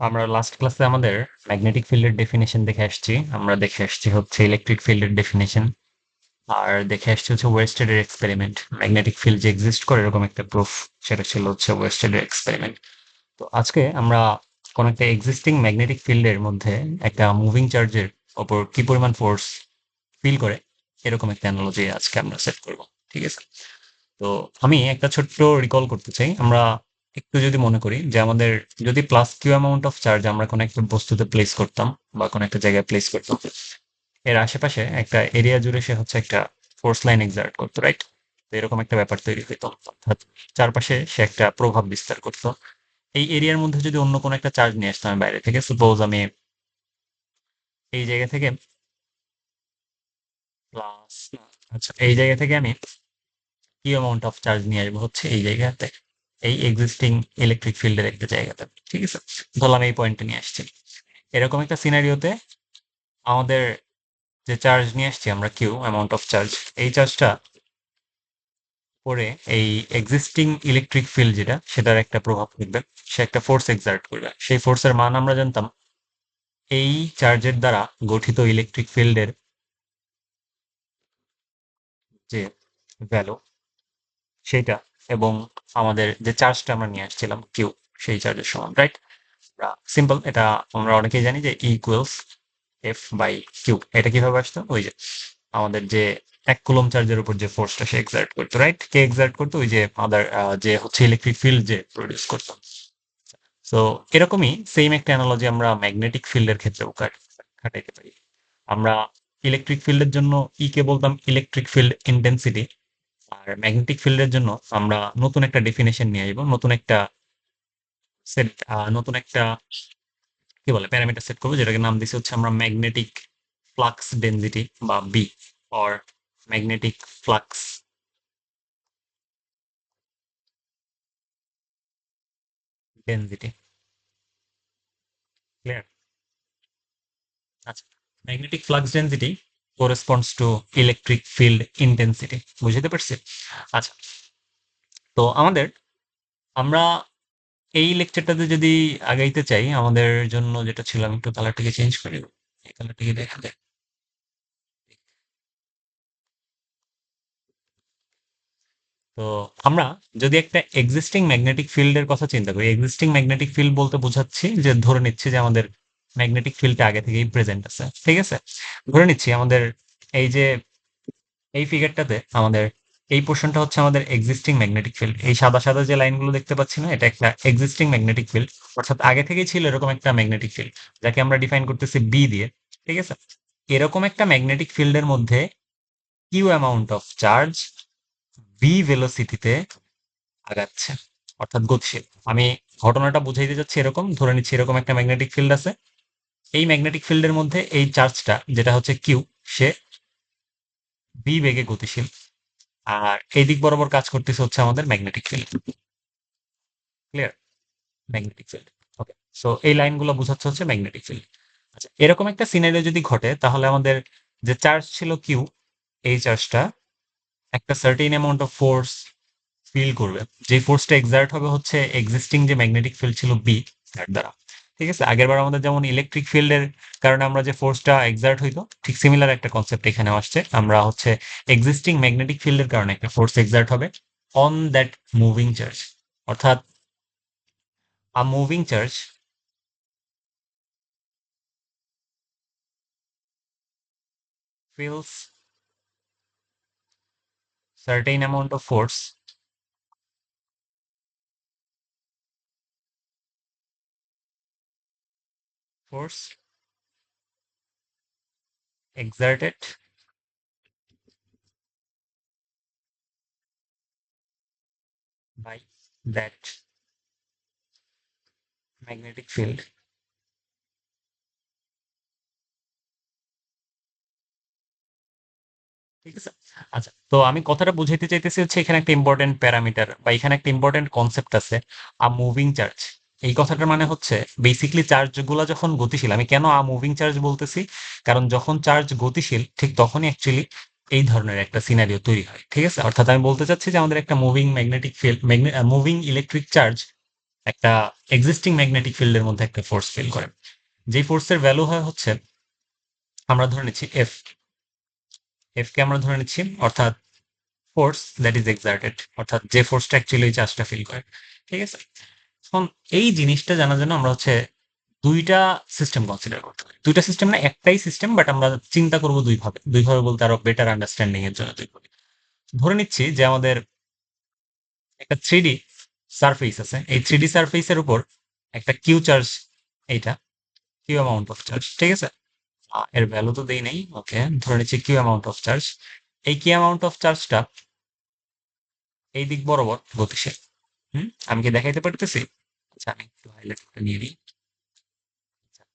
আমরা লাস্ট ক্লাসে আমাদের ম্যাগনেটিক ফিল্ডের ডেফিনেশন দেখে আসছি। আমরা দেখে আসছি হচ্ছে ইলেকট্রিক ফিল্ডের ডেফিনেশন আর দেখে আসছি হচ্ছে ওয়েস্টেডের এক্সপেরিমেন্ট ম্যাগনেটিক ফিল্ড যে এক্সিস্ট করে, এরকম একটা প্রুফ সেটা ছিল হচ্ছে ওয়েস্টেডের এক্সপেরিমেন্ট তো আজকে আমরা কোন একটা এক্সিস্টিং ম্যাগনেটিক ফিল্ডের মধ্যে একটা মুভিং চার্জের ওপর কি পরিমাণ ফোর্স ফিল করে, এরকম একটা অ্যানালজি আজকে আমরা সেট করব। ঠিক আছে? তো আমি একটা ছোট্ট রিকল করতে চাই। আমরা একটু যদি মনে করি যে আমাদের যদি plus Q amount of charge আমরা কোনো একটা বস্তুতে প্লেস করতাম বা কোনো একটা জায়গায় প্লেস করতাম, এর আশেপাশে একটা এরিয়া জুড়ে সে হচ্ছে একটা ফোর্স লাইন এক্সার্ট করতো রাইট এরকম একটা ব্যাপার তৈরি হতো অর্থাৎ চারপাশে সে একটা প্রভাব বিস্তার করতো। এই এরিয়ার মধ্যে যদি অন্য কোনো একটা চার্জ নিয়ে আসতাম বাইরে থেকে সাপোজ আমি এই জায়গা থেকে প্লাস আচ্ছা এই জায়গা থেকে আমি কি অ্যামাউন্ট অফ চার্জ নিয়ে আসব হচ্ছে এই জায়গাতে। এই এক্সিস্টিং ইলেকট্রিক ফিল্ডের একটা জায়গাতে, ঠিক আছে? ধরলাম এই পয়েন্টে নিয়ে আসছি। এরকম একটা সিনারিওতে আমাদের যে চার্জ নিয়ে আসছি আমরা কিউ অ্যামাউন্ট অফ চার্জ এই চার্জটা পরে এই এক্সিস্টিং ইলেকট্রিক ফিল্ড যেটা, সেটার একটা প্রভাব পড়বে সে একটা ফোর্স এক্সার্ট করবে। সেই ফোর্সের মান আমরা জানতাম এই চার্জের দ্বারা গঠিত ইলেকট্রিক ফিল্ডের যে ভ্যালু সেটা এবং আমাদের যে চার্জটা আমরা নিয়ে আসছিলাম কিউ সেই চার্জের সমান রাইট সিম্পল এটা আমরা অনেকেই জানি যে ইকুয়েলস এফ বাই কিউ এটা কীভাবে আসতো? ওই যে আমাদের যে এক কুলম চার্জের উপর যে ফোর্সটা সে এক্সার্ট করতো রাইট কে এক্সার্ট করতো? ওই যে আদার যে হচ্ছে ইলেকট্রিক ফিল্ড যে প্রডিউস করতো। তো এরকমই সেম একটা অ্যানালজি আমরা ম্যাগনেটিক ফিল্ডের ক্ষেত্রেও খাটাইতে পারি। আমরা ইলেকট্রিক ফিল্ডের জন্য ই কে বলতাম ইলেকট্রিক ফিল্ড ইন্টেন্সিটি আর ম্যাগনেটিক ফিল্ডের জন্য আমরা নতুন একটা ডেফিনেশন নিয়ে আসব, নতুন একটা সেট নতুন একটা, কি বলে প্যারামিটার সেট করব, যেটাকে নাম দিচ্ছি হচ্ছে আমরা ম্যাগনেটিক ফ্লাক্স ডেনসিটি বা B or magnetic flux density clear আচ্ছা magnetic flux density corresponds to electric field intensity বুঝতে পারছি? আচ্ছা তো আমাদের, আমরা এই লেকচারটাতে যদি আগাইতে চাই, আমাদের জন্য যেটা ছিল, আমি একটু কালারটাকে চেঞ্জ করে দেবো। এই কালারটাকে দেখা দেয় তো আমরা যদি একটা এক্সিস্টিং ম্যাগনেটিক ফিল্ডের কথা চিন্তা করি এক্সিস্টিং ম্যাগনেটিক ফিল্ড বলতে বোঝাচ্ছি যে, ধরে নিচ্ছি যে আমাদের ম্যাগনেটিক ফিল্ডটা আগে থেকেই প্রেজেন্ট আছে, ঠিক আছে? ধরে নিচ্ছি আমাদের এই যে, এই ফিগারটাতে আমাদের এই পোর্শনটা হচ্ছে আমাদের এক্সিস্টিং ম্যাগনেটিক ফিল্ড এই সাদা সাদা যে লাইনগুলো দেখতে পাচ্ছি না, এটা একটা এক্সিস্টিং ম্যাগনেটিক ফিল্ড অর্থাৎ আগে থেকেই ছিল এরকম একটা ম্যাগনেটিক ফিল্ড যাকে আমরা ডিফাইন করতেছি বি দিয়ে, ঠিক আছে? এরকম একটা ম্যাগনেটিক ফিল্ডের মধ্যে Q amount of charge B ভেলোসিটিতে আগাচ্ছে, অর্থাৎ গতিশীল। আমি ঘটনাটা বুঝাইতে যাচ্ছি এরকম, ধরে নিচ্ছি এরকম একটা ম্যাগনেটিক ফিল্ড আছে। এই ম্যাগনেটিক ফিল্ডের মধ্যে এই চার্জটা যেটা হচ্ছে কিউ সে বি বেগে গতিশীল। আর এই দিক বরাবর কাজ করতেছে হচ্ছে আমাদের magnetic field clear magnetic field okay so এই লাইনগুলো বোঝাচ্ছে হচ্ছে ম্যাগনেটিক ফিল্ড আচ্ছা এরকম একটা সিনারিও যদি ঘটে, তাহলে আমাদের যে চার্জ ছিল কিউ এই চার্জটা একটা certain amount of force feel করবে। যে ফোর্সটা এক্সার্ট হবে হচ্ছে এক্সিস্টিং যে ম্যাগনেটিক ফিল্ড ছিল বি তার দ্বারা। ঠিক আছে? আগের বার আমাদের যেমন ইলেকট্রিক ফিল্ডের কারণে আমরা যে ফোর্সটা এক্সার্ট হইতো, ঠিক সিমিলার একটা কনসেপ্ট এখানে আসছে। আমরা হচ্ছে এক্সিস্টিং ম্যাগনেটিক ফিল্ডের কারণে একটা ফোর্স এক্সার্ট হবে অন দ্যাট মুভিং চার্জ অর্থাৎ a moving charge feels certain amount of force force exerted by that magnetic field. ঠিক আছে? আচ্ছা তো আমি কথাটা বুঝাইতে চাইতেছি হচ্ছে এখানে একটা ইম্পর্টেন্ট প্যারামিটার বা এখানে একটা ইম্পর্টেন্ট কনসেপ্ট আছে আ মুভিং চার্জ এই কথাটার মানে হচ্ছে বেসিকলি চার্জগুলো যখন গতিশীল, আমি কেন মুভিং চার্জ বলতেছি? কারণ যখন চার্জ গতিশীল, ঠিক তখনই অ্যাকচুয়ালি এই ধরনের একটা সিনারিও তৈরি হয়, ঠিক আছে? অর্থাৎ আমি বলতে চাচ্ছি যে আমাদের একটা moving magnetic field moving electric charge একটা এক্সিস্টিং ম্যাগনেটিক ফিল্ডের মধ্যে একটা ফোর্স ফিল করে। যেই ফোর্সের ভ্যালু হয় হচ্ছে, আমরা ধরে নিচ্ছি এফ এফ কে আমরা ধরে নিচ্ছি, অর্থাৎ ফোর্স দ্যাট ইজ এক্সার্টেড অর্থাৎ যে ফোর্সটা অ্যাকচুয়ালি ওই চার্জটা ফিল করে, ঠিক আছে? এখন এই জিনিসটা জানার জন্য আমরা হচ্ছে দুইটা সিস্টেম কনসিডার করতে পারি। দুইটা সিস্টেম না, একটাই সিস্টেম বাট আমরা চিন্তা করব দুইভাবে। দুইভাবে বলতে আরও বেটার আন্ডারস্ট্যান্ডিং এর জন্য ধরে নিচ্ছি যে আমাদের একটা থ্রি সারফেস আছে। এই থ্রি সারফেসের উপর একটা কিউ চার্জ এইটা কিউ অ্যামাউন্ট অফ চার্জ ঠিক আছে? এর ভ্যালু তো দেই নাই ওকে ধরে নিচ্ছি কিউ অ্যামাউন্ট অফ চার্জ এই কি অ্যামাউন্ট অফ চার্জটা এই দিক বরাবর গতিশীল। হুম? আমি কি দেখাইতে পারতেছি? আচ্ছা নিই।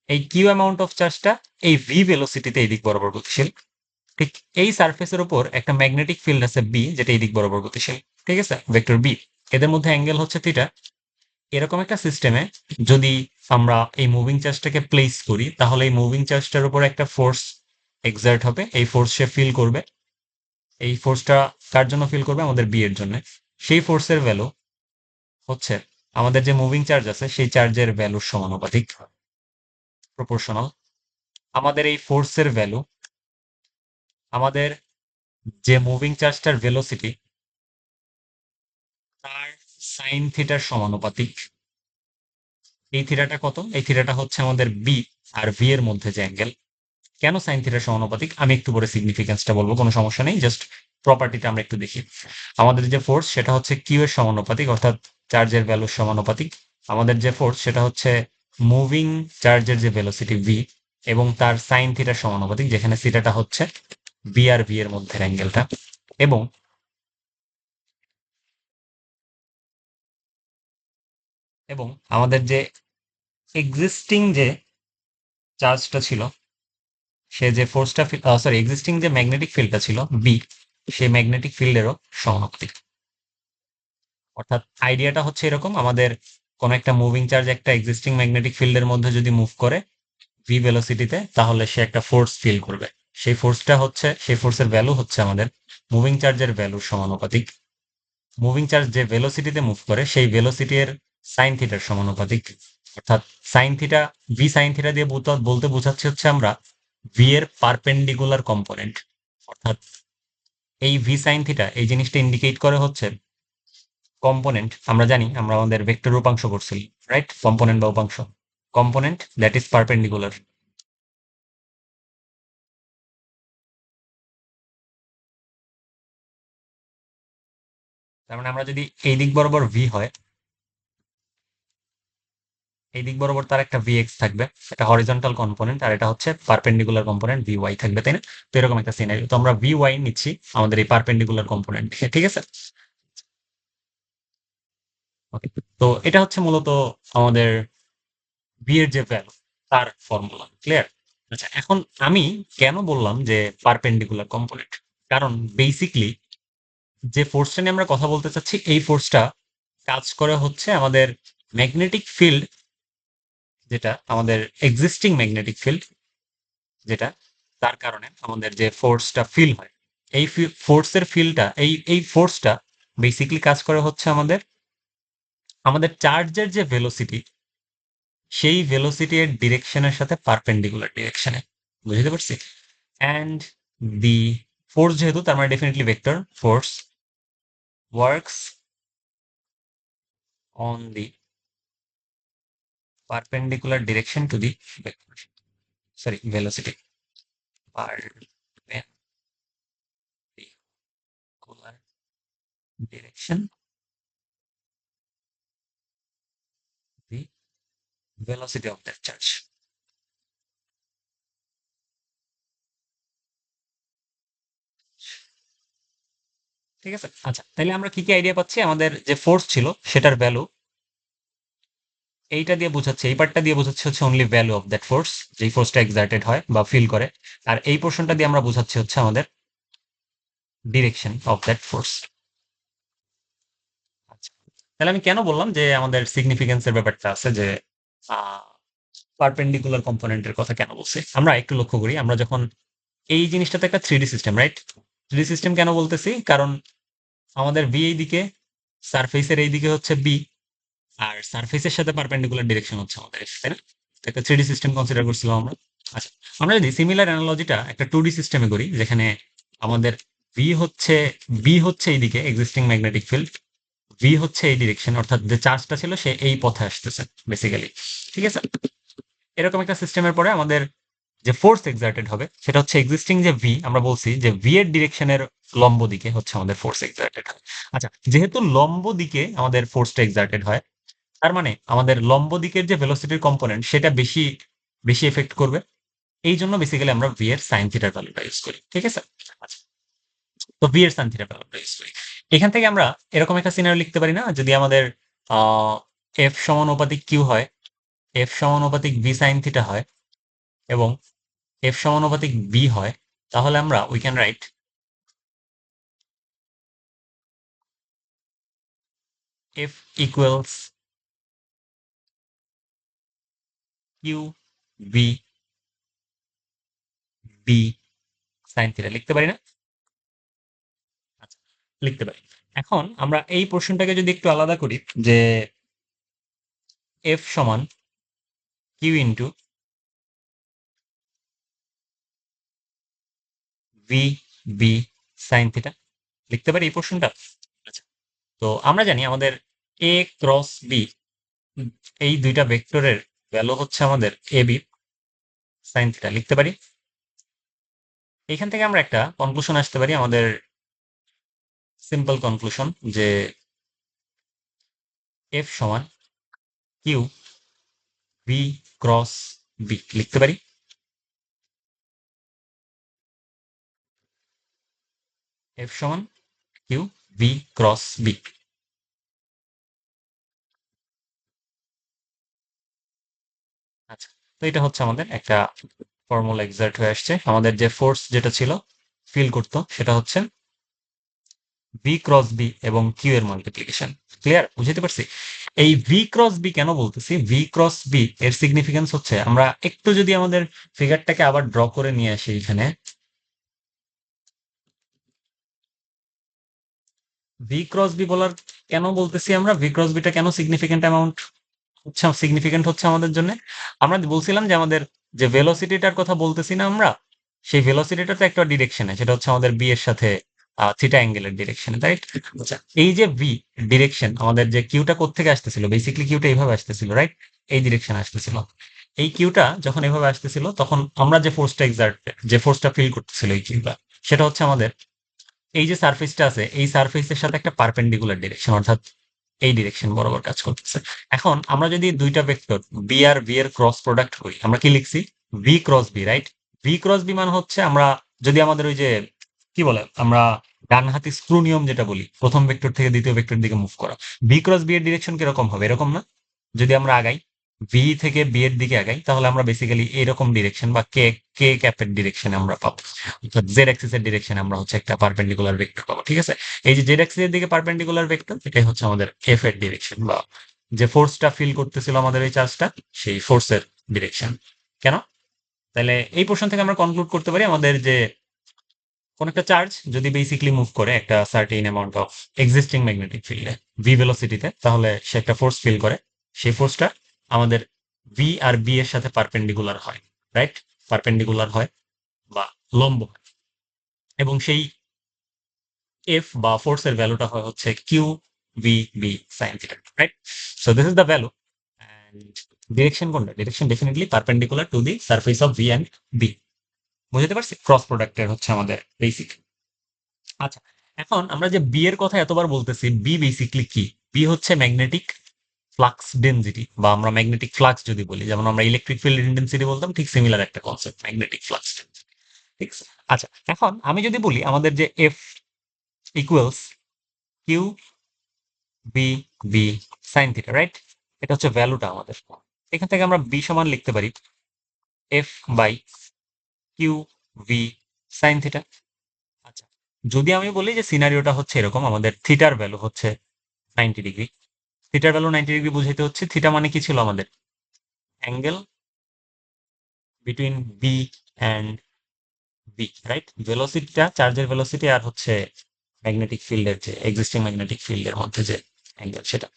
এই কিউ অ্যামাউন্ট অফ চার্জটা এই ভি ভেলোসিটিতে এই দিক বরাবর গতিশীল। ঠিক এই সারফেসের উপর একটা ম্যাগনেটিক ফিল্ড আছে বি যেটা এই দিক বরাবর গতিশীল। ঠিক আছে? ভেক্টর বি এদের মধ্যে অ্যাঙ্গেল হচ্ছে থিটা এরকম একটা সিস্টেমে যদি আমরা এই মুভিং চার্জটাকে প্লেস করি, তাহলে এই মুভিং চার্জটার উপর একটা ফোর্স এক্সার্ট হবে। এই ফোর্স সে ফিল করবে। এই ফোর্সটা কার জন্য ফিল করবে? আমাদের বি এর জন্য। সেই ফোর্সের ভ্যালু হচ্ছে আমাদের যে মুভিং চার্জ আছে, সেই চার্জের ভ্যালুর সমানুপাতিক। প্রপোর্শনাল আমাদের এই ফোর্সের ভ্যালু আমাদের যে মুভিং চার্জটার ভেলোসিটি তার সাইন থিটার সমানুপাতিক। এই থিটাটা কত? এই থিটাটা হচ্ছে আমাদের বি আর ভি এর মধ্যে যে অ্যাঙ্গেল কেন সাইন থিটার সমানুপাতিক? আমি একটু পরে সিগনিফিকেন্সটা বলব, কোনো সমস্যা নেই জাস্ট প্রপার্টিটা আমরা একটু দেখি। আমাদের যে ফোর্স সেটা হচ্ছে কিউ এর সমানুপাতিক, অর্থাৎ চার্জের ভ্যালুর সমানুপাতিক। আমাদের যে ফোর্স সেটা হচ্ছে মুভিং চার্জের যে ভেলোসিটি ভি এবং তার সাইন থিটার সমানুপাতিক, যেখানে থিটাটা হচ্ছে বি আর ভি এর মধ্যে অ্যাঙ্গেলটা এবং এবং আমাদের যে এক্সিস্টিং যে চার্জটা ছিল, সে যে ফোর্সটা সরি এক্সিস্টিং যে ম্যাগনেটিক ফিল্ডটা ছিল বি সেই ম্যাগনেটিক ফিল্ডেরও সমানুপাতিক অর্থাৎ আইডিয়াটা হচ্ছে এরকম, আমাদের কোন একটা মুভিং চার্জ একটা এক্সিস্টিং ম্যাগনেটিক ফিল্ডের মধ্যে যদি মুভ করে ভি ভেলোসিটিতে তাহলে সে একটা ফোর্স ফিল করবে। সেই ফোর্সটা হচ্ছে, সেই ফোর্সের ভ্যালু হচ্ছে আমাদের মুভিং চার্জের ভ্যালুর সমানুপাতিক। মুভিং চার্জ যে ভেলোসিটিতে মুভ করে, সেই ভেলোসিটির সাইন থিটার সমানুপাতিক। অর্থাৎ sine theta V sine theta দিয়ে বলতে বোঝাচ্ছি হচ্ছে আমরা ভি এর পারপেন্ডিকুলার কম্পোনেন্ট অর্থাৎ এই ভি সাইন থিটা এই জিনিসটা ইন্ডিকেট করে হচ্ছে কম্পোনেন্ট আমরা জানি আমরা আমাদের ভেক্টর উপাংশ করছি রাইট কম্পোনেন্ট বা উপাংশ। কম্পোনেন্ট দ্যাট ইজ পারপেন্ডিকুলার তার মানে আমরা যদি এই দিক বরাবর ভি হয় এই দিক বরাবর তার একটা ভিএক্স থাকবে এটা হরিজন্টাল কম্পোনেন্ট আর এটা হচ্ছে পারপেন্ডিকুলার কম্পোনেন্ট ভি ওয়াই থাকবে, তাই না? তো এরকম একটা সিনারি তো আমরা ভি ওয়াই নিচ্ছি আমাদের এই পারপেন্ডিকুলার কম্পোনেন্ট ঠিক আছে? তো এটা হচ্ছে মূলত আমাদের ভি এর যে ভ্যালু তার ফর্মুলা ক্লিয়ার আচ্ছা এখন আমি কেন বললাম যে পারপেন্ডিকুলার কম্পোনেন্ট কারণ বেসিকলি যে ফোর্সটা নিয়ে আমরা কথা বলতে চাচ্ছি, এই ফোর্সটা কাজ করে হচ্ছে আমাদের ম্যাগনেটিক ফিল্ড যেটা আমাদের এক্সিস্টিং ম্যাগনেটিক ফিল্ড যেটা তার কারণে আমাদের যে ফোর্সটা ফিল হয়, এই ফোর্সের ফিলটা এই এই ফোর্সটা বেসিকলি কাজ করে হচ্ছে আমাদের আমাদের চার্জের যে ভেলোসিটি সেই ভেলোসিটি এর ডিরেকশনের সাথে পারপেন্ডিকুলার ডিরেকশনে বুঝতে পারছি? অ্যান্ড দি ফোর্স যেহেতু, তার মানে definitely vector force works on the perpendicular direction to the vector sorry velocity perpendicular direction the velocity of that charge ঠিক আছে আচ্ছা তাহলে আমরা কি কি আইডিয়া পাচ্ছি আমাদের যে ফোর্স ছিল সেটার ভ্যালু এইটা দিয়ে বোঝাচ্ছে, এই পার্টটা দিয়ে বোঝাচ্ছে হচ্ছে only value of that force যেই ফোর্সটা এক্সার্টেড হয় বা ফিল করে। আর এই পোর্শনটা দিয়ে আমরা বোঝাচ্ছি হচ্ছে আমাদের ডিরেকশন অফ দ্যাট ফোর্স তাহলে আমি কেন বললাম যে আমাদের সিগনিফিকেন্সের ব্যাপারটা আছে যে পারপেন্ডিকুলার কম্পোনেন্টের কথা কেন বলছি? আমরা একটু লক্ষ্য করি, আমরা যখন এই জিনিসটাতে একটা three system right three system কেন বলতেছি? কারণ আমাদের বি এই দিকে সারফেসের এই দিকে হচ্ছে বি আর সারফেসের সাথে পারপেন্ডিকুলার ডিরেকশন হচ্ছে আমাদের x, তাই না? একটা থ্রি সিস্টেম কনসিডার করছিলাম আমরা। আচ্ছা আমরা যদি সিমিলার অ্যানালজিটা একটা টু ডি সিস্টেমে করি যেখানে আমাদের ভি হচ্ছে বি হচ্ছে এইদিকে এক্সিস্টিং ম্যাগনেটিক ফিল্ড ভি হচ্ছে এই ডিরেকশন অর্থাৎ যে চার্জটা ছিল সে এই পথে আসতেছে বেসিক্যালি ঠিক আছে? এরকম একটা সিস্টেমের পরে আমাদের যে ফোর্স এক্সার্টেড হবে সেটা হচ্ছে এক্সিস্টিং যে ভি আমরা বলছি যে ভি এর ডিরেকশনের লম্ব দিকে হচ্ছে আমাদের ফোর্স এক্সার্টেড হয়। আচ্ছা যেহেতু লম্ব দিকে আমাদের ফোর্সটা এক্সার্টেড হয় তার মানে আমাদের লম্ব দিকের যে ভেলোসিটির কম্পোনেন্ট সেটা বেশি বেশি এফেক্ট করবে। এই জন্য বেসিক্যালি আমরা ভি এর সাইন থিটার ভ্যালুটা ইউজ করি, ঠিক আছে? আচ্ছা তো ভি এর সাইন থিটার ভ্যালুটা ইউজ করি। এখান থেকে আমরা এরকম একটা সিনারি লিখতে পারি না, যদি আমাদের এফ সমানুপাতিক কিউ হয় এফ সমানুপাতিক বি সাইন থিটা হয়, এবং এফ সমানুপাতিক বি হয়, তাহলে আমরা we can write F equals Q B B sine theta লিখতে পারি না? আচ্ছা লিখতে পারি। এখন আমরা এই প্রশ্নটাকে যদি একটু আলাদা করি, যে এফ সমান Q into V B sine theta লিখতে পারি এই প্রশ্নটা? আচ্ছা তো আমরা জানি আমাদের এ ক্রস বি এই দুইটা ভেক্টরের ভ্যালু হচ্ছে আমাদের এ বি সাইন থিটা লিখতে পারি? এখান থেকে আমরা একটা কনক্লুশন আসতে পারি, আমাদের সিম্পল কনক্লুশন যে এফ সমান কিউ বি ক্রস বি লিখতে পারি? এফ সমান কিউ বি ক্রস বি আচ্ছা তো এটা হচ্ছে আমাদের একটা ফর্মুলা এক্সাক্ট হয়ে আসছে। আমাদের যে ফোর্স যেটা ছিল ফিল করতো, সেটা হচ্ছে ভি ক্রস বি এবং কিউ এর মাল্টিপ্লিকেশন ক্লিয়ার বুঝতে পারছি? এই ভি ক্রস বি কেন বলতেছি? ভি ক্রস বি এর সিগনিফিকেন্স হচ্ছে, আমরা একটু যদি আমাদের ফিগারটাকে আবার ড্র করে নিয়ে আসি এখানে। ভি ক্রস বি বলার কেন বলতেছি আমরা? ভি ক্রস বিটা কেন সিগনিফিকেন্ট অ্যামাউন্ট হচ্ছে সিগনিফিকেন্ট হচ্ছে আমাদের জন্য। আমরা বলছিলাম যে আমাদের যে ভেলোসিটিটার কথা বলতেছি না আমরা, সেই ভেলোসিটিটা তো একটা ডিরেকশনে সেটা হচ্ছে আমাদের বি এর সাথে থিটা অ্যাঙ্গেলের ডিরেকশনে রাইট এই যে ভি ডিরেকশন আমাদের যে কিউটা কোথেকে আসতেছিল? বেসিক্যালি কিউটা এইভাবে আসতেছিল রাইট এই ডিরেকশন আসতেছিল। এই কিউটা যখন এভাবে আসতেছিল, তখন আমরা যে ফোর্সটা এক্সার্ট যে ফোর্সটা ফিল করতেছিল এই কিউটা সেটা হচ্ছে আমাদের, এই যে সারফেসটা আছে, এই সারফেসের সাথে একটা পারপেন্ডিকুলার ডিরেকশন অর্থাৎ এই ডিরেকশন বরাবর কাজ করতেছে। এখন আমরা যদি দুইটা ভেক্টর বি আর বি এর ক্রস প্রোডাক্ট করি, আমরা কি লিখছি? V cross B right V cross B মানে হচ্ছে আমরা যদি আমাদের ওই যে, কি বলে, আমরা ডান হাতি স্ক্রু নিয়ম যেটা বলি, প্রথম ভেক্টর থেকে দ্বিতীয় ভেক্টর দিকে মুভ করা। ভি ক্রস বি এর ডিরেকশন কীরকম হবে? এরকম না? যদি আমরা আগাই ভি থেকে বি এর দিকে আগাই, তাহলে আমরা বেসিক্যালি এরকম ডিরেকশন বা কে কে ক্যাপের ডিরেকশন আমরা পাবো। অর্থাৎ জেড অ্যাক্সিস এর ডিরেকশন আমরা হচ্ছে একটা পারপেন্ডিকুলার ভেক্টর পাবো, ঠিক আছে? এই যে জেড অ্যাক্সিস এর দিকে পারপেন্ডিকুলার ভেক্টর এটাই হচ্ছে আমাদের এফ এর ডিরেকশন বা যে ফোর্সটা ফিল করতেছিল আমাদের এই চার্জটা সেই ফোর্সের ডিরেকশন কেন? তাহলে এই প্রশ্ন থেকে আমরা কনক্লুড করতে পারি আমাদের যে কোন একটা চার্জ যদি বেসিক্যালি মুভ করে একটা certain amount of existing magnetic ফিল্ডে ভি ভেলোসিটিতে তাহলে সে একটা ফোর্স ফিল করে, সেই ফোর্সটা আমাদের ভি আর বি এর সাথে পারপেন্ডিকুলার হয় রাইট পারপেন্ডিকুলার হয় বা লম্ব হয়। এবং সেই এফ বা ফোর্সের ভ্যালুটা হয় হচ্ছে Q V B sine theta right so this is the value direction কোনটা? Direction definitely perpendicular to the surface of V and B বুঝতে পারছি? ক্রস প্রোডাক্টের হচ্ছে আমাদের বেসিক আচ্ছা এখন আমরা যে বি এর কথা এতবার বলতেছি বি বেসিকলি কি? বি হচ্ছে ম্যাগনেটিক ফ্লাক্স ডেনসিটি বা আমরা ম্যাগনেটিক ফ্লাক্স যদি বলি, যেমন আমরা ইলেকট্রিক ফিল্ড ইন্টেন্সিটি বলতাম, ঠিক সিমিলার একটা কনসেপ্ট ম্যাগনেটিক ফ্লাক্স ডেনসিটি ঠিক আচ্ছা এখন আমি যদি বলি আমাদের যে F equals Q B B sine theta right এটা হচ্ছে ভ্যালুটা আমাদের। এখান থেকে আমরা বি সমান লিখতে পারি F by Q V sine theta আচ্ছা যদি আমি বলি যে সিনারিওটা হচ্ছে এরকম, আমাদের থিটার ভ্যালু হচ্ছে নাইনটি ডিগ্রি থিটার ভ্যালু নাইনটি ডিগ্রি বুঝাইতে হচ্ছে। থিটা মানে কি ছিল আমাদের? Angle between B and B right ভেলোসিটিটা চার্জের ভেলোসিটি আর হচ্ছে ম্যাগনেটিক ফিল্ডের যে এক্সিস্টিং ম্যাগনেটিক ফিল্ডের মধ্যে যে অ্যাঙ্গেল সেটা।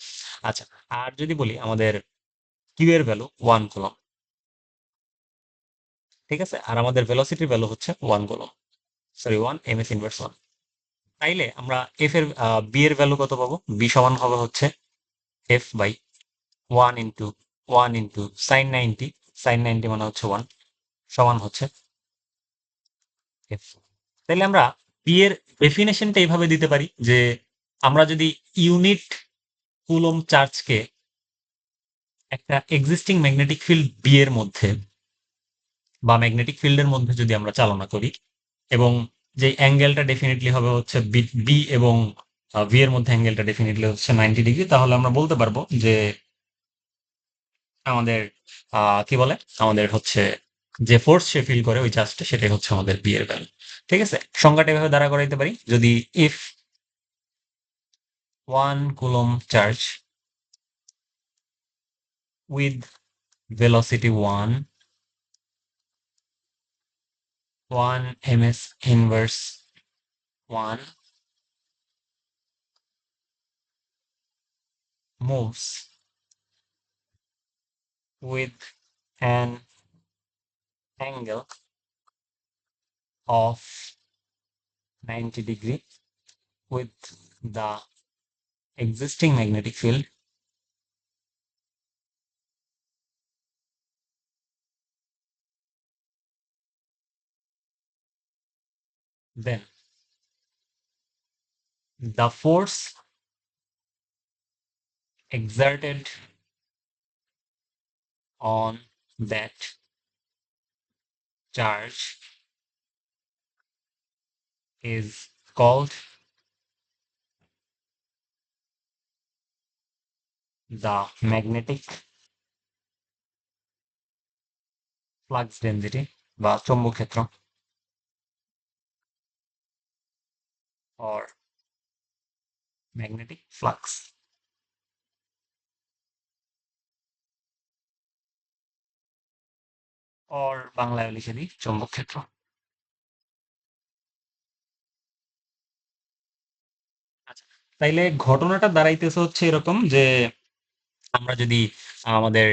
আচ্ছা আর যদি বলি আমাদের কিউ এর ভ্যালু ওয়ান কলম ঠিক আছে? আর আমাদের ভেলোসিটির ভ্যালু হচ্ছে one coulomb sorry one M S inverse one তাইলে আমরা এফ এর বি এর ভ্যালু কত পাবো? বি সমান হবে হচ্ছে F by one into one into sine ninety sine ninety মানে হচ্ছে ওয়ান সমান হচ্ছে এফ তাহলে আমরা বি এর ডেফিনেশনটা এইভাবে দিতে পারি যে আমরা যদি ইউনিট কুলম চার্জকে একটা এক্সিস্টিং ম্যাগনেটিক ফিল্ড বি এর মধ্যে বা ম্যাগনেটিক ফিল্ডের মধ্যে যদি আমরা চালনা করি এবং যে অ্যাঙ্গেলটা ডেফিনেটলি হবে হচ্ছে বি এবং ভি এর মধ্যে অ্যাঙ্গেলটা ডেফিনেটলি হচ্ছে নাইনটি ডিগ্রি তাহলে আমরা বলতে পারব যে আমাদের কি বলে? আমাদের হচ্ছে যে ফোর্স সে ফিল করে ওই চার্জটা সেটাই হচ্ছে আমাদের বি এর ভ্যালু ঠিক আছে? সংজ্ঞাটা এভাবে দ্বারা করাইতে পারি। যদি if one coulomb charge with velocity 1 1 ms inverse 1 moves with an angle of 90 degree with the existing magnetic field. Then the force exerted on that charge is called the magnetic flux density বা চৌম্বক ক্ষেত্র or magnetic flux Or বাংলায় লিখে দিই চৌম্বক ক্ষেত্র? আচ্ছা তাইলে ঘটনাটা দাঁড়াইতেছে হচ্ছে এরকম যে, আমরা যদি আমাদের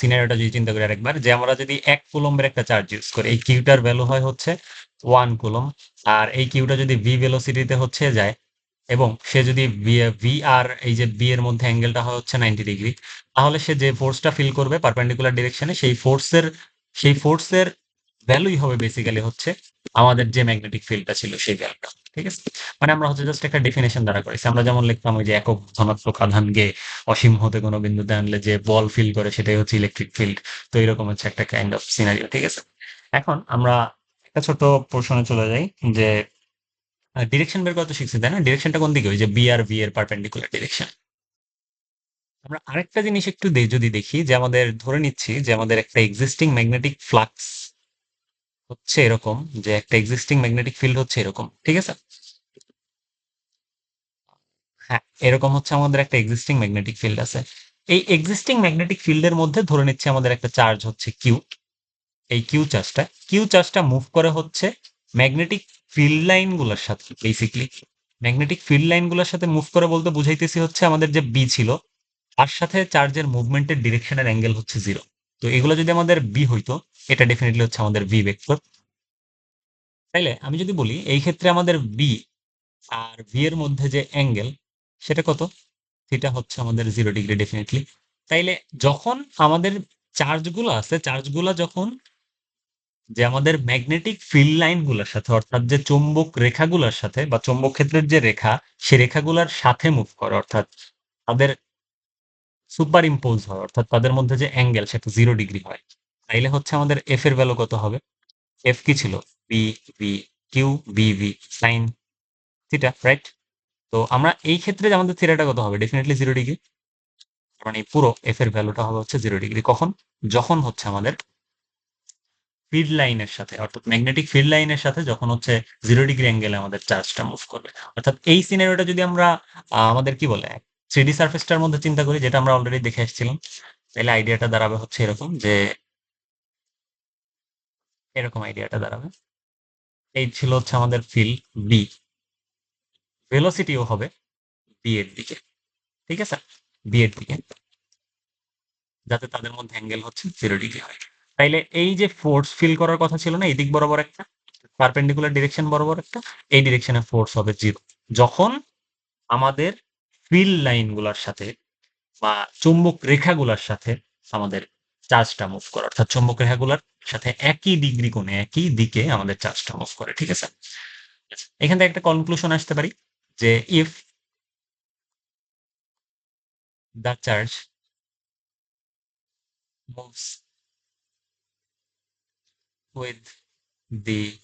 সিনারিওটা যদি চিন্তা করি আরেকবার, যে আমরা যদি এক কুলম্বের একটা চার্জ ইউজ করি, এই কিউটার ভ্যালু হয় হচ্ছে ওয়ান কুলম আর এই কিউটা যদি ভি ভেলোসিটিতে হচ্ছে যায়, এবং সে যদি ভি আর এই যে বি এর মধ্যে অ্যাঙ্গেলটা হয় হচ্ছে নাইনটি ডিগ্রি তাহলে সে যে ফোর্সটা ফিল করবে পারপেন্ডিকুলার ডিরেকশনে সেই ফোর্সের সেই ফোর্সের ভ্যালুই হবে বেসিক্যালি হচ্ছে আমাদের যে ম্যাগনেটিক ফিল্ডটা ছিল সেই ভ্যালুটা ঠিক আছে? মানে আমরা হচ্ছে জাস্ট একটা ডেফিনেশন দ্বারা করেছি। আমরা যেমন লিখতাম ওই যে একক ধনাত্মক আধানকে অসীম হতে কোনো বিন্দুতে আনলে যে বল ফিল করে সেটাই হচ্ছে ইলেকট্রিক ফিল্ড তো এরকম হচ্ছে একটা কাইন্ড অফ সিনারিও ঠিক আছে? এখন আমরা একটা ছোট পোর্শনে চলে যাই যে ডিরেকশন বের করতে শিখছি, তাই না? ডিরেকশনটা কোন দিকে? ওই যে বি আর ভি এর পারপেন্ডিকুলার ডিরেকশন আমরা আরেকটা জিনিস একটু যদি দেখি, যে আমাদের ধরে নিচ্ছি যে আমাদের একটা এক্সিস্টিং ম্যাগনেটিক ফ্লাক্স হচ্ছে এরকম, যে একটা এক্সিস্টিং ম্যাগনেটিক ফিল্ড হচ্ছে এরকম, ঠিক আছে? হ্যাঁ এরকম হচ্ছে আমাদের একটা এক্সিস্টিং ম্যাগনেটিক ফিল্ড আছে। এই এক্সিস্টিং ম্যাগনেটিক ফিল্ডের মধ্যে ধরে নিচ্ছে আমাদের একটা চার্জ হচ্ছে কিউ এই কিউ চার্জটা কিউ চার্জটা মুভ করে হচ্ছে ম্যাগনেটিক ফিল্ড লাইনগুলোর সাথে বেসিকলি ম্যাগনেটিক ফিল্ড লাইনগুলোর সাথে মুভ করে বলতে বুঝাইতেছি হচ্ছে আমাদের যে বি ছিল তার সাথে চার্জের মুভমেন্টের ডিরেকশনের অ্যাঙ্গেল হচ্ছে জিরো তো এগুলো যদি আমাদের বি হইতো, এটা ডেফিনেটলি হচ্ছে আমাদের বি ভেক্টর তাইলে আমি যদি বলি, এই ক্ষেত্রে আমাদের বি আর ভি এর মধ্যে যে অ্যাঙ্গেল সেটা কত? সেটা হচ্ছে আমাদের জিরো ডিগ্রি ডেফিনেটলি তাইলে যখন আমাদের চার্জগুলো আছে চার্জগুলো যখন যে আমাদের ম্যাগনেটিক ফিল্ড লাইনগুলোর সাথে, অর্থাৎ যে চৌম্বক রেখাগুলোর সাথে বা চৌম্বক ক্ষেত্রের যে রেখা, সে রেখাগুলোর সাথে মুভ করে, অর্থাৎ তাদের সুপার ইম্পোজ হয়, অর্থাৎ তাদের মধ্যে যে অ্যাঙ্গেল সেটা জিরো ডিগ্রি হয়। তাইলে হচ্ছে আমাদের এফ এর ভ্যালু কত হবে? এফ কি ছিল? B B Q B V sine theta right তো আমরা এই ক্ষেত্রে আমাদের থিটাটা কত হবে? ডেফিনেটলি জিরো ডিগ্রি মানে পুরো এফ এর ভ্যালুটা হবে হচ্ছে জিরো ডিগ্রি কখন? যখন হচ্ছে আমাদের ফিল্ড লাইনের সাথে, অর্থাৎ ম্যাগনেটিক ফিল্ড লাইনের সাথে যখন হচ্ছে জিরো ডিগ্রি অ্যাঙ্গেলে আমাদের চার্জটা মুভ করবে। অর্থাৎ এই সিনারিওটা যদি আমরা আমাদের কি বলে? থ্রিডি সার্ফেসটার মধ্যে চিন্তা করি, যেটা আমরা অলরেডি দেখে এসেছিলাম তাহলে আইডিয়াটা দাঁড়াবে হচ্ছে এরকম যে, এরকম আইডিয়াটা দাঁড়াবে। এই ছিল হচ্ছে আমাদের ফিল্ড বি ভেলোসিটিও হবে বি এর দিকে। ঠিক আছে? বি এর দিকে। যাতে তাদের মধ্যে অ্যাঙ্গেল হচ্ছে জিরো ডিগ্রি হয়। তাইলে এই যে ফোর্স ফিল করার কথা ছিল না, এদিক বরাবর একটা পারপেন্ডিকুলার ডিরেকশন বরাবর একটা, এই ডিরেকশনে ফোর্স হবে জিরো যখন আমাদের ফিল লাইনগুলোর সাথে বা চুম্বক রেখাগুলোর সাথে আমাদের চার্জটা মুভ করে। অর্থাৎ চুম্বক রেখাগুলোর সাথে একই ডিগ্রি কোণে, একই দিকে আমাদের চার্জটা মুভ করে, ঠিক আছে? এখান থেকে একটা কনক্লুশন আসতে পারি যে if the charge moves with the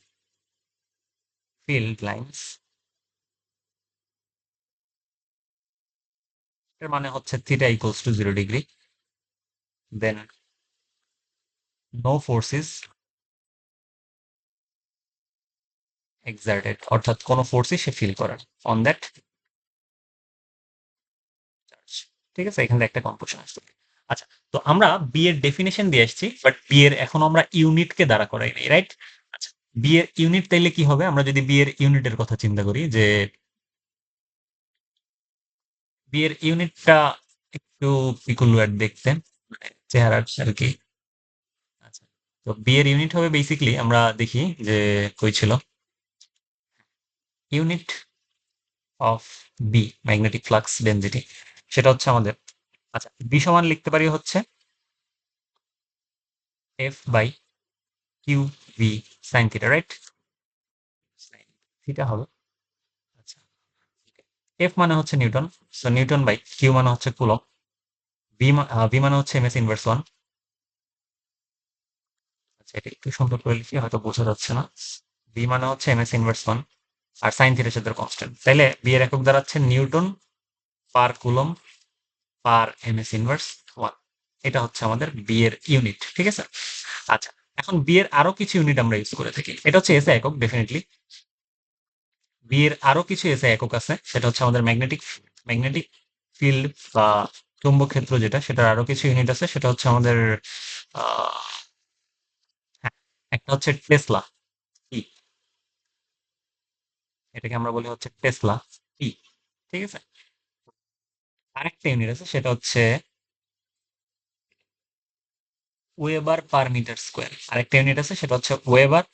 field lines এর মানে হচ্ছে theta equals to zero degree then no forces exerted অর্থাৎ কোনো ফোর্সই সে ফিল করে অন দ্যাট ঠিক আছে? এখানে একটা কনফিউশন আসছে আচ্ছা তো আমরা বি এর ডেফিনেশন দিয়ে আসছি বাট বি এর এখন আমরা ইউনিটকে দ্বারা করাই নাই রাইট আচ্ছা বি এর ইউনিট তাইলে কি হবে? আমরা যদি বি এর ইউনিটের কথা চিন্তা করি, যে বি এর ইউনিটটা একটু পিকুলার দেখতে মানে চেহারার আর কি। আচ্ছা তো বিয়ের ইউনিট হবে বেসিক্যালি আমরা দেখি যে কই ছিল। Unit of B magnetic flux density, সেটা হচ্ছে আমাদের। আচ্ছা বি সমান লিখতে পারি হচ্ছে F by Q V sine theta right sine theta হবে। এফ মানে হচ্ছে newton. So newton by Q মানে হচ্ছে কুলম ভি মানে হচ্ছে এম এস ইনভার্স ওয়ান আচ্ছা এটা একটু সুন্দর করে লিখি, হয়তো বোঝা যাচ্ছে না। ভি মানে হচ্ছে এম এস ইনভার্স ওয়ান আর সাইন থিটার সাথে কনস্ট্যান্ট তাইলে বি এর একক দাঁড়াচ্ছে newton per coulomb per M S inverse one এটা হচ্ছে আমাদের বি এর ইউনিট ঠিক আছে? আচ্ছা এখন বি এর আরও কিছু ইউনিট আমরা ইউজ করে থাকি। এটা হচ্ছে এসে একক ডেফিনেটলি বি এর আরও কিছু এসে একক আছে। সেটা হচ্ছে আমাদের ম্যাগনেটিক ম্যাগনেটিক ফিল্ড বা চুম্বক ক্ষেত্র যেটা, সেটার আরও কিছু ইউনিট আছে। সেটা হচ্ছে আমাদের হ্যাঁ একটা হচ্ছে টেসলা এটাকে আমরা বলি হচ্ছে টেসলা ই ঠিক আছে? আরেকটা ইউনিট আছে, সেটা হচ্ছে ওয়েবার পার মিটার স্কোয়ার আরেকটা ইউনিট আছে, সেটা হচ্ছে ওয়েবার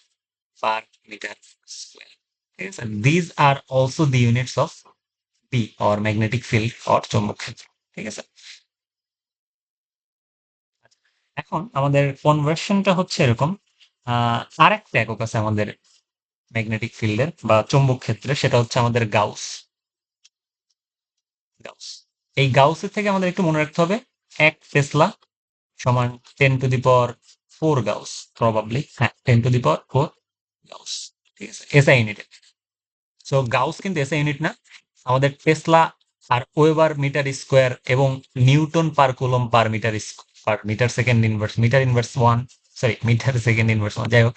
পার মিটার স্কোয়ার ঠিক আছে these are also the units of B or magnetic field or চৌম্বক ক্ষেত্র ঠিক আছে? এখন আমাদের কনভার্সনটা হচ্ছে এরকম আহ, আরেকটা একক আছে আমাদের ম্যাগনেটিক ফিল্ডের বা চৌম্বক ক্ষেত্রে সেটা হচ্ছে আমাদের গাউস। গাউস। এই গাউসের থেকে আমাদের একটু মনে রাখতে হবে এক টেসলা সমান ten to the power four gauss probably হ্যাঁ ten to the power four gauss ঠিক আছে? এসআই ইউনিট সো গাউস কিন্তু এসআই ইউনিট না। আমাদের টেসলা আর ওয়েবার মিটার স্কোয়ার এবং newton per coulomb per metre per metre second inverse metre inverse one sorry metre second inverse one যাই হোক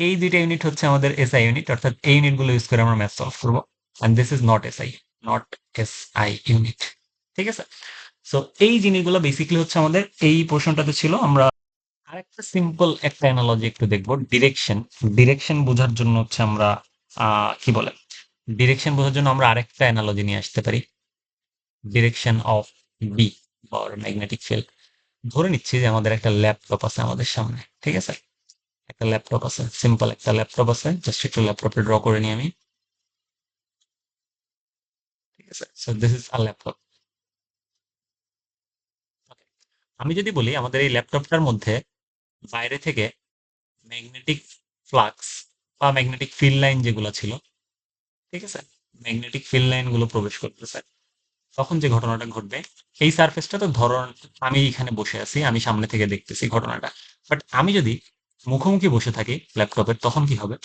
এই দুইটা ইউনিট হচ্ছে আমাদের এসআই ইউনিট অর্থাৎ এই ইউনিটগুলো ইউজ করে আমরা ম্যাথ সলভ করব। And this is not SI not S I unit ঠিক আছে? সো এই জিনিসগুলো বেসিক্যালি হচ্ছে আমাদের এই পোর্শনটাতে ছিল। আমরা আরেকটা সিম্পল একটা অ্যানালজি একটু দেখব। ডিরেকশন ডিরেকশন বোঝার জন্য হচ্ছে আমরা কি বলে? ডিরেকশন বোঝার জন্য আমরা আরেকটা অ্যানালজি নিয়ে আসতে পারি। Direction of B or magnetic field ধরে নিচ্ছি যে আমাদের একটা ল্যাপটপ আছে আমাদের সামনে, ঠিক আছে? একটা ল্যাপটপ আছে সিম্পল একটা ল্যাপটপ আছে জাস্ট একটু ল্যাপটপে ড্র করে নিই আমি। ঠিক আছে? So this is a laptop আমি যদি বলি আমাদের এই ল্যাপটপটার মধ্যে বাইরে থেকে ম্যাগনেটিক ফ্লাক্স বা ম্যাগনেটিক ফিল্ড লাইন যেগুলো ছিল ঠিক আছে? ম্যাগনেটিক ফিল্ড লাইনগুলো প্রবেশ করতেছে। তখন যে ঘটনাটা ঘটবে এই সারফেসটা তো ধরন, আমি এখানে বসে আছি, আমি সামনে থেকে দেখতেছি ঘটনাটা। বাট আমি যদি মুখোমুখি বসে থাকি ল্যাপটপের, তখন কি হবে?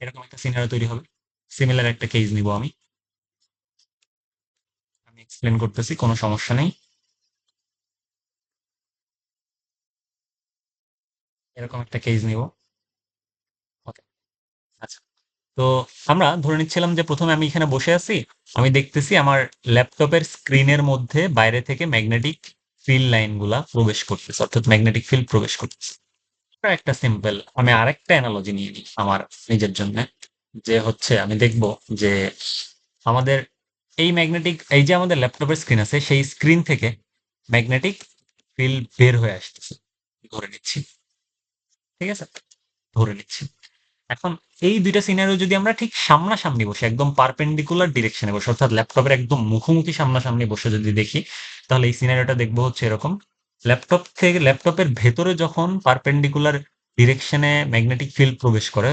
এরকম একটা সিনারি তৈরি হবে। সিমিলার একটা কেস নিব আমি। আমি এক্সপ্লেন করতেছি, কোনো সমস্যা নেই। এরকম একটা কেস নিব। তো আমরা ধরে নিচ্ছিলাম যে প্রথমে আমি এখানে বসে আছি, আমি দেখতেছি আমার ল্যাপটপের স্ক্রিনের মধ্যে বাইরে থেকে ম্যাগনেটিক ফিল্ড লাইনগুলা প্রবেশ করতেছে, অর্থাৎ ম্যাগনেটিক ফিল্ড প্রবেশ করতেছে। একটা সিম্পল, আমি আরেকটা অ্যানালজি নিয়ে নিই আমার নিজের জন্য, যে হচ্ছে আমি দেখব যে আমাদের এই ম্যাগনেটিক, এই যে আমাদের ল্যাপটপের স্ক্রিন আছে, সেই স্ক্রিন থেকে ম্যাগনেটিক ফিল্ড বের হয়ে আসতেছে। ধরে নিচ্ছি, ঠিক আছে? ধরে নিচ্ছি। এখন এই দুইটা সিনারিও যদি আমরা ঠিক সামনাসামনি বসে, একদম পারপেন্ডিকুলার ডিরেকশনে বসে, অর্থাৎ ল্যাপটপের একদম মুখোমুখি সামনাসামনি বসে যদি দেখি, তাহলে এই সিনারিওটা দেখব হচ্ছে এরকম। ল্যাপটপ থেকে, ল্যাপটপের ভেতরে যখন পারপেন্ডিকুলার ডিরেকশনে ম্যাগনেটিক ফিল্ড প্রবেশ করে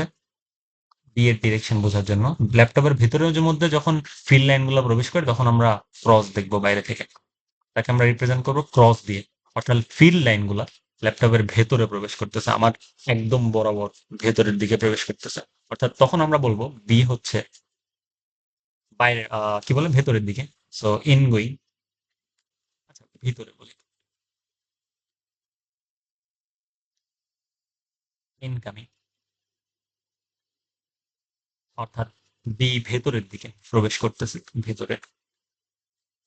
বি এর ডিরেকশন বোঝার জন্য, ল্যাপটপের ভেতরের মধ্যে যখন ফিল্ড লাইনগুলো প্রবেশ করে, তখন আমরা ক্রস দেখব বাইরে থেকে। তাকে আমরা রিপ্রেজেন্ট করব ক্রস দিয়ে, অর্থাৎ ফিল্ড লাইনগুলা ল্যাপটপের ভেতরে প্রবেশ করতেছে, আমার একদম বরাবর ভেতরের দিকে প্রবেশ করতেছে। অর্থাৎ তখন আমরা বলব বি হচ্ছে বাইরে কি বলে? ভেতরের দিকে। সো ইন গোয়িং আচ্ছা ভিতরে বলি। ইনকামিং অর্থাৎ বি ভেতরের দিকে প্রবেশ করতেছে, ভেতরে।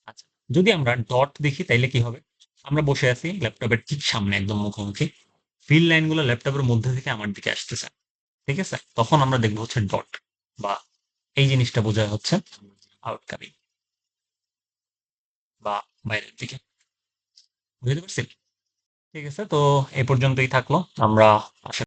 আচ্ছা যদি আমরা ডট দেখি, তাইলে কি হবে? আমরা বসে আছি ল্যাপটপের ঠিক সামনে, একদম মুখোমুখি। ফিল লাইনগুলো ল্যাপটপের মধ্যে থেকে আমার দিকে আসতেছে। ঠিক আছে? তখন আমরা দেখব হচ্ছে ডট বা এই জিনিসটা বোঝা হচ্ছে আউটকামিং বা বাইরের দিকে। বুঝতে পারছি ঠিক আছে? তো এ পর্যন্তই থাকল। আমরা আশা